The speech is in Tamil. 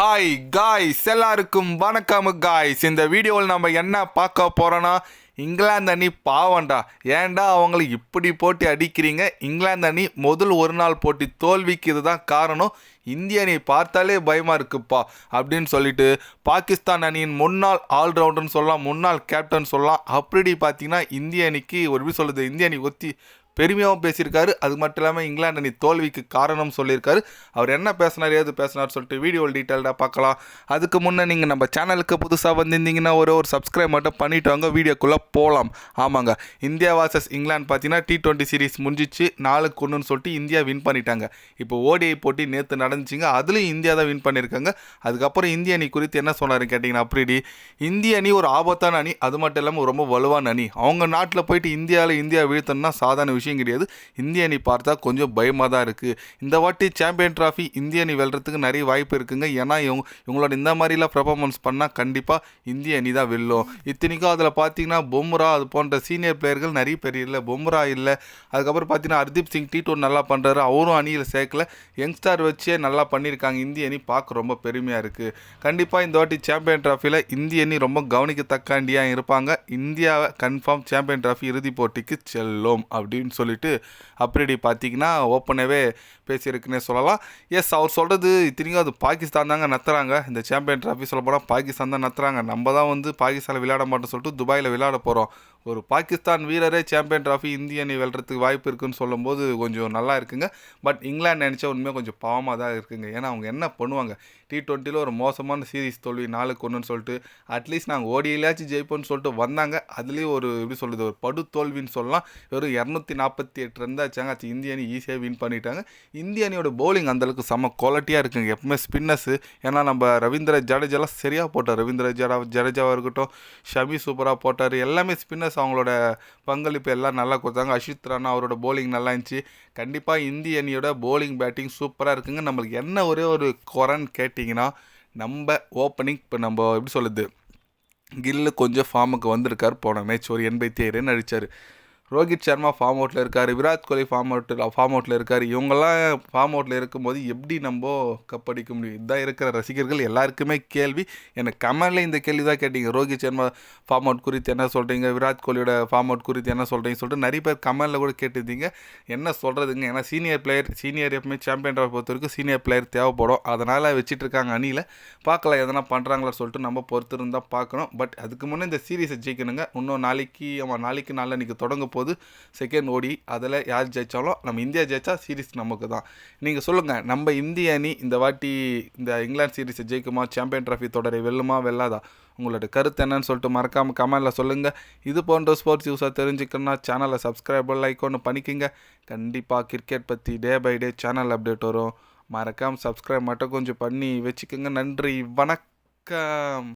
ஹாய் காய்ஸ் எல்லாருக்கும் வணக்கம் காய்ஸ் இந்த வீடியோவில் நம்ம என்ன பார்க்க போகிறோன்னா இங்கிலாந்து அணி பாவண்டா ஏன்டா அவங்களை இப்படி போட்டி அடிக்கிறீங்க? இங்கிலாந்து அணி முதல் ஒரு நாள் போட்டி தோல்விக்கு இதுதான் காரணம். இந்திய அணி பார்த்தாலே பயமாக இருக்குப்பா அப்படின்னு சொல்லிட்டு பாகிஸ்தான் அணியின் முன்னாள் ஆல்ரவுண்டர்னு சொல்லலாம் முன்னாள் கேப்டன் சொல்லலாம். அப்படி பார்த்தீங்கன்னா இந்திய அணிக்கு ஒரு எப்படி சொல்லுது இந்திய அணி ஒத்தி பெருமையாகவும் பேசியிருக்காரு. அது மட்டும் இல்லாமல் இங்கிலாந்து அணி தோல்விக்கு காரணம் சொல்லியிருக்காரு. அவர் என்ன பேசினார் ஏது பேசினார் சொல்லிட்டு வீடியோ டீட்டெயில்டாக பார்க்கலாம். அதுக்கு முன்னே நீங்கள் நம்ம சேனலுக்கு புதுசாக வந்திருந்தீங்கன்னா ஒரு ஒரு சப்ஸ்கிரைப் மட்டும் பண்ணிட்டு வாங்க. வீடியோக்குள்ளே போகலாம் ஆமாங்க. இந்தியா வாசஸ் இங்கிலாந்து பார்த்தீங்கன்னா டி ட்வெண்ட்டி சீரிஸ் முடிஞ்சிச்சு. நாலுக்கு ஒன்றுன்னு சொல்லிட்டு இந்தியா வின் பண்ணிட்டாங்க. இப்போ ஓடிஐ போட்டி நேற்று நடந்துச்சுங்க. அதுலேயும் இந்தியா தான் வின் பண்ணியிருக்காங்க. அதுக்கப்புறம் இந்திய அணி குறித்து என்ன சொன்னார் கேட்டிங்கன்னா அப்படி இந்திய அணி ஒரு ஆபத்தான அணி. அது மட்டும் இல்லாமல் ரொம்ப வலுவான அணி. அவங்க நாட்டில் போயிட்டு இந்தியாவில் இந்தியா வீழ்த்தணும்னா சாதாரண விஷயம் கிடையாது. இந்திய அணி பார்த்தா கொஞ்சம் பயமாக தான் இருக்குது இந்த வாட்டி சாம்பியன் ட்ராஃபி இந்திய அணி வெல்றதுக்கு நிறைய வாய்ப்பு இருக்குங்க. ஏன்னா இவங்க இவங்களோட இந்த மாதிரிலாம் பெர்ஃபார்மன்ஸ் பண்ணால் கண்டிப்பாக இந்திய அணி தான் வெல்லும். இத்தனைக்கும் அதில் பார்த்தீங்கன்னா பொம்ரா அது போன்ற சீனியர் பிளேயர்கள் நிறைய பேர் இல்லை. பொம்ரா இல்லை. அதுக்கப்புறம் பார்த்தீங்கன்னா ஹர்தீப் சிங் டி டூர் நல்லா பண்ணுறாரு அவரும் அணியில் சேர்க்கல. யங்ஸ்டார் வச்சே நல்லா பண்ணியிருக்காங்க. இந்திய அணி பார்க்க ரொம்ப பெருமையாக இருக்குது கண்டிப்பாக இந்த வாட்டி சாம்பியன் ட்ராஃபியில் இந்திய அணி ரொம்ப கவனிக்கத்தக்க அண்டியாக இருப்பாங்க. இந்தியாவை கன்ஃபார்ம் சாம்பியன் ட்ராஃபி இறுதிப் போட்டிக்கு செல்லும் அப்படின்னு சொல்லிட்டு அப்படி பார்த்தீங்கன்னா ஓப்பனாகவே பேசியிருக்குன்னே சொல்லலாம். எஸ் அவர் சொல்கிறது இத்தனைக்கும் அது பாகிஸ்தான் தாங்க நத்துறாங்க. இந்த சாம்பியன் ட்ராஃபி சொல்ல போனால் பாகிஸ்தான் தான் நத்துறாங்க. நம்ம தான் வந்து பாகிஸ்தானில் விளையாட மாட்டோம்னு சொல்லிட்டு துபாயில் விளையாட போகிறோம் ஒரு பாகிஸ்தான் வீரரே சாம்பியன் ட்ராஃபி இந்திய அணி வெல்றதுக்கு வாய்ப்பு இருக்குன்னு சொல்லும்போது கொஞ்சம் நல்லா இருக்குங்க. பட் இங்கிலாந்து நினச்சா உண்மையாக கொஞ்சம் பாவமாக தான் இருக்குங்க. ஏன்னா அவங்க என்ன பண்ணுவாங்க? டி ட்வெண்ட்டியில் ஒரு மோசமான சீரிஸ் தோல்வி நாளுக்கு ஒன்றுன்னு சொல்லிட்டு அட்லீஸ்ட் நாங்கள் ஓடியிலாச்சும் ஜெயிப்போம்னு சொல்லிட்டு வந்தாங்க. அதுலேயும் ஒரு எப்படி சொல்கிறது ஒரு படு தோல்வின்னு சொல்லலாம். வெறும் இரநூத்தி நாற்பத்தி எட்டு ரன் ஆச்சாங்க அது இந்திய அணி ஈஸியாக வின் பண்ணிட்டாங்க. இந்திய அணியோட பவுலிங் அந்தளவுக்கு செம்ம குவாலிட்டியாக இருக்குங்க. எப்பவுமே ஸ்பின்னர்ஸு ஏன்னா நம்ம ரவீந்திர ஜடேஜாலாம் சரியாக போட்டார். ரவீந்திர ஜடா ஜடேஜாவாக இருக்கட்டும் ஷமி சூப்பராக போட்டார். எல்லாமே ஸ்பின்னர்ஸ் அவங்களோட பங்களிப்பு எல்லாம் நல்லா கொடுத்தாங்க. அஷித் ராணா அவரோட போலிங் நல்லா இருந்துச்சு. கண்டிப்பாக இந்திய அணியோட போலிங் பேட்டிங் சூப்பராக இருக்குங்க. நம்மளுக்கு என்ன ஒரே ஒரு குறைன்னு கேட்டிங்கன்னா நம்ம ஓப்பனிங் இப்போ நம்ம எப்படி சொல்லுது கில்லு கொஞ்சம் ஃபார்முக்கு வந்திருக்கார். போன மேட்ச் ஒரு எண்பத்தி ஏழு ரன் ரோஹித் சர்மா ஃபார்ம் அவுட்டில் இருக்கார் விராட் கோலி ஃபார்ம் அவுட்டில் ஃபார்ம் அவுட்டில் இருக்கார். இவங்கெல்லாம் ஃபார்ம் அவுட்டில் இருக்கும்போது எப்படி நம்ம கப் அடிக்க முடியும்? இதான் இருக்கிற ரசிகர்கள் எல்லாருக்குமே கேள்வி. எனக்கு கமெண்டில் இந்த கேள்வி தான் கேட்டீங்க. ரோஹித் சர்மா ஃபார்ம் அவுட் குறித்து என்ன சொல்கிறீங்க விராட் கோலியோட ஃபார்ம் அவுட் குறித்து என்ன சொல்கிறீங்கன்னு சொல்லிட்டு நிறைய பேர் கமெண்டில் கூட கேட்டிருந்தீங்க. என்ன சொல்கிறதுங்க ஏன்னா சீனியர் பிளேயர் சீனியர் எப்பவுமே சாம்பியன் ட்ராஃபி பொறுத்த வரைக்கும் சீனியர் பிளேயர் தேவைப்படும். அதனால் வச்சுட்டு இருக்காங்க அணியில். பார்க்கலாம் எதனா பண்ணுறாங்களா சொல்லிட்டு நம்ம பொறுத்து இருந்தால் பார்க்கணும். பட் அதுக்கு முன்னே இந்த சீரீஸை ஜெயிக்கணுங்க. இன்னும் நாளைக்கு ஆமாம் நாளைக்கு நாளைக்கு தொடங்க போது செகண்ட் ஓடி அதில் யார் ஜெயித்தாலும் நம்ம இந்தியா ஜெயிச்சா சீரிஸ் நமக்கு தான் நீங்கள் சொல்லுங்கள் நம்ம இந்திய அணி இந்த வாட்டி இந்த இங்கிலாந்து சீரீஸை ஜெயிக்குமா? சாம்பியன் ட்ராஃபி தொடரை வெல்லுமா வெல்லாதா? உங்களோட கருத்து என்னன்னு சொல்லிட்டு மறக்காமல் கமெண்டில் சொல்லுங்கள் இது போன்ற ஸ்போர்ட்ஸ் யூஸாக தெரிஞ்சுக்கணும்னா சேனலை சப்ஸ்கிரைப் லைக் ஒன்று பண்ணிக்கோங்க. கண்டிப்பாக கிரிக்கெட் பற்றி day by day channel update வரும். மறக்காமல் சப்ஸ்கிரைப் மட்டும் கொஞ்சம் பண்ணி வச்சுக்கோங்க. நன்றி வணக்கம்.